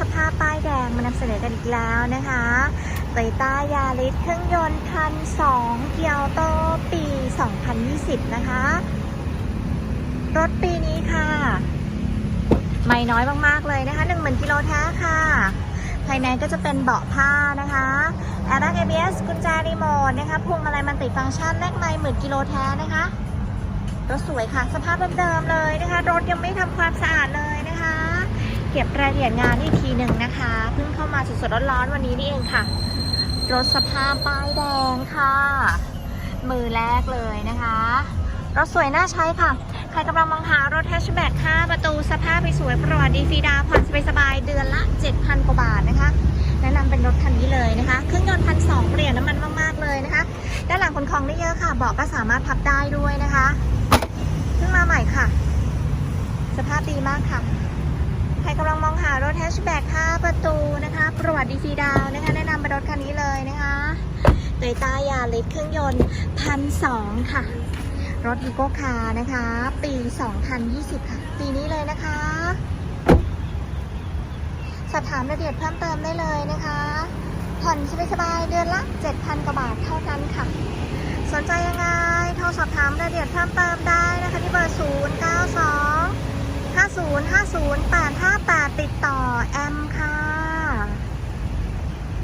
สภาพป้ายแดงมานำเสนอกันอีกแล้วนะคะโตโยต้ายาริสเครื่องยนต์พันสองเกียวโตปี 2020 นะคะ รถปีนี้ค่ะ ไม่น้อยมาก ๆ เลยนะคะ 10,000กิโลแท้ค่ะ ภายในก็จะเป็นเบาะผ้านะคะแอร์แบ็กเอ s กุญแจรีโมทนะคะพวงมาลัยมันติฟังก์ชันแลกไม่หมื่นกิโลแท้นะคะรถสวยค่ะ สภาพเดิมๆเลยนะคะ รถยังไม่ทำความสะอาดเลย เก็บรายละเอียดงานอีกทีหนึ่งนะคะ เพิ่งเข้ามาสดๆร้อนๆวันนี้นี่เองค่ะ รถสภาพป้ายแดงค่ะ มือแรกเลยนะคะรถสวยน่าใช้ค่ะ ใครกำลังมองหารถแฮชแบ็กค่ะ ประตูสภาพสวยประวัติดีฟีดาผ่อนสบายๆเดือนละ 7,000 กว่าบาทนะคะ แนะนำเป็นรถคันนี้เลยนะคะ เครื่องยนต์พันสองเปลี่ยนน้ำมันมากๆเลยนะคะ ด้านหลังขนของได้เยอะค่ะ เบาะก็สามารถพับได้ด้วยนะคะ เพิ่งมาใหม่ค่ะ สภาพดีมากค่ะ กำลังมองหารถแฮชแบ็กค่ะประตูนะคะ ประวัติดีฟรีดาวนะคะ แนะนำเป็นรถคันนี้เลยนะคะโตโยต้ายาริสเครื่องยนต์พันสองค่ะ รถอีโกคาร์นะคะ ปี 2020 ค่ะ ปีนี้เลยนะคะ สอบถามรายละเอียดเพิ่มเติมได้เลยนะคะ ผ่อนสบายๆเดือนละ 7,000 กว่าบาทเท่านั้นค่ะ สนใจยังไง โทรสอบถามรายละเอียดเพิ่มเติมได้นะคะที่เบอร์ 0 0 5 0 8 5 8 ติดต่อแอมค่ะ